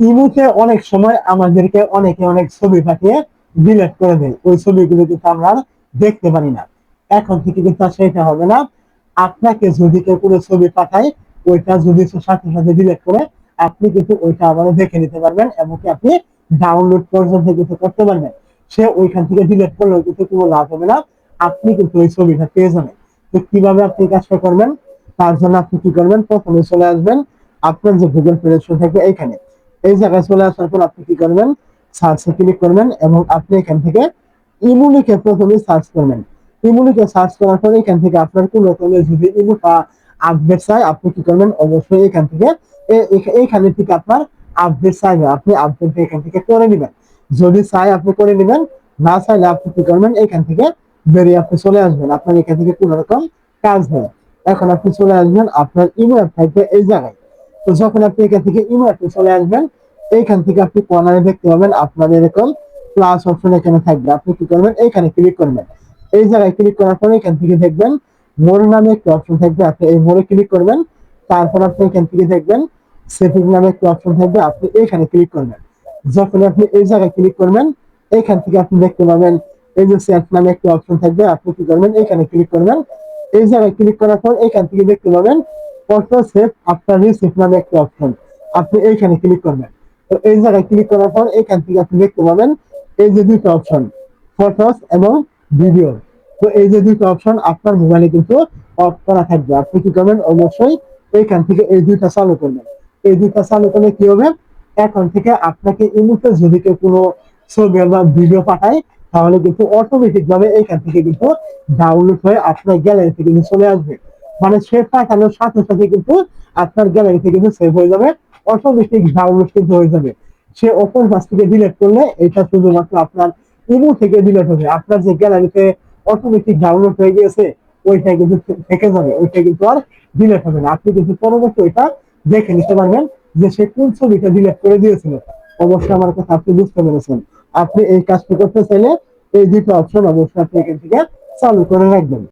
ইমুতে অনেক সময় আমাদেরকে অনেকে অনেক ছবি পাঠিয়ে ডিলেট করে দেয়। ওই ছবিগুলো কিন্তু আমরা দেখতে পারি না। এখন থেকে কিন্তু সেটা হবে না। আপনাকে যদি কেউ কোনো ছবি পাঠায়, ওইটা যদি সাথে সাথে ডিলেট করে, আপনি কিন্তু ওইটা আবার দেখে নিতে পারবেন এমনকি আপনি ডাউনলোড পর্যন্ত কিন্তু করতে পারবেন। সে ওইখান থেকে ডিলেট করলেও কিন্তু কোনো লাভ হবে না। আপনি কিন্তু ওই ছবিটা পেয়ে যাবেন। তো কীভাবে আপনি কাজটা করবেন? তার জন্য আপনি কি করবেন? প্রথমে চলে আসবেন আপনার যে গুগল প্লে স্টোর থাকবে এইখানে। এই জায়গায় চলে আসার পর আপনি কি করবেন? সার্চে ক্লিক করবেন এবং আপনি এখান থেকে ইমুলিকে প্রথমে সার্চ করবেন। ইমুলিকে সার্চ করার পর এখান থেকে আপনার কোন রকমের যদি ইমুটা আপডেট চাই আপনি কি করবেন? অবশ্যই এখান থেকে এইখানে থেকে আপনার আপডেট চাইবে। আপনি আপডেট এখান থেকে করে নেবেন। যদি চাই আপনি করে নেবেন, না চাইলে আপনি কি করবেন? এখান থেকে বেরিয়ে আপনি চলে আসবেন। আপনার এখান থেকে কোন রকম কাজ হয় এখন আপনি চলে আসবেন আপনার ইমো অ্যাপ থাকবে এই জায়গায়। তো যখন আপনি এখান থেকে ইমো অ্যাপে চলে আসবেন, এইখান থেকে আপনি কর্নারে দেখতে পাবেন আপনার এরকম প্লাস অপশন এখানে থাকবে। আপনি কি করবেন? এইখানে ক্লিক করবেন। এই জায়গায় ক্লিক করার পরে এখান থেকে দেখবেন মোর নামে একটা অপশন থাকবে। আপনি এই মোড়ে ক্লিক করবেন। তারপর আপনি এখান থেকে দেখবেন সেটিং নামে একটা অপশন থাকবে। আপনি এইখানে ক্লিক করবেন। যখন আপনি এই জায়গায় ক্লিক করবেন, এইখান থেকে আপনি দেখতে পাবেন এই যে সেট নামে একটা অপশন থাকবে। আপনি কি করবেন? এখানে ক্লিক করবেন। এই জায়গায় ক্লিক করার পর এখান থেকে দেখতে পাবেন ফটো সেভ আপনার রিসিপ্ট নামে একটা অপশন আপনি এইখানে ক্লিক করবেন। তো এই জায়গায় ক্লিক করার পর এখান থেকে আপনি দেখতে পাবেন এই যে দুটো অপশন ফটোস এবং ভিডিও তো এই যে দুটো অপশন আপনার মোবাইলে কিন্তু অফ করা থাকবে। আপনি কি করবেন? অবশ্যই এইখান থেকে এই দুইটা চালু করবেন। এই দুইটা চালু করলে কি হবে? এখন থেকে আপনাকে এই মুহূর্তে যদি কেউ কোনো ছবি বা ভিডিও পাঠায়, তাহলে কিন্তু অটোমেটিক ভাবে এইখান থেকে কিন্তু ডাউনলোড হয়ে আপনার গ্যালারি থেকে চলে আসবে। মানে সে পাঠানোর সাথে সাথে কিন্তু আপনার গ্যালারি থেকে কিন্তু সেভ হয়ে যাবে অটোমেটিক ডাউনলোড কিন্তু হয়ে যাবে। সে ওপেন পাস থেকে ডিলেট করলে এটা শুধুমাত্র আপনার ইমো থেকে ডিলিট হবে। আপনার যে গ্যালারিতে অটোমেটিক ডাউনলোড হয়ে গিয়েছে, ওইটা কিন্তু থেকে যাবে, ওইটা কিন্তু আর ডিলেট হবে না। আপনি কিন্তু পরবর্তী ওইটা দেখে নিতে পারবেন যে সে কোন ছবিটা ডিলেট করে দিয়েছিল। অবশ্যই আমার কথা আপনি বুঝতে পেরেছেন। আপনি এই কাজটি করতে চাইলে এই দুটো অপশন অবশ্যই আপনি এখান থেকে চালু করে রাখবেন।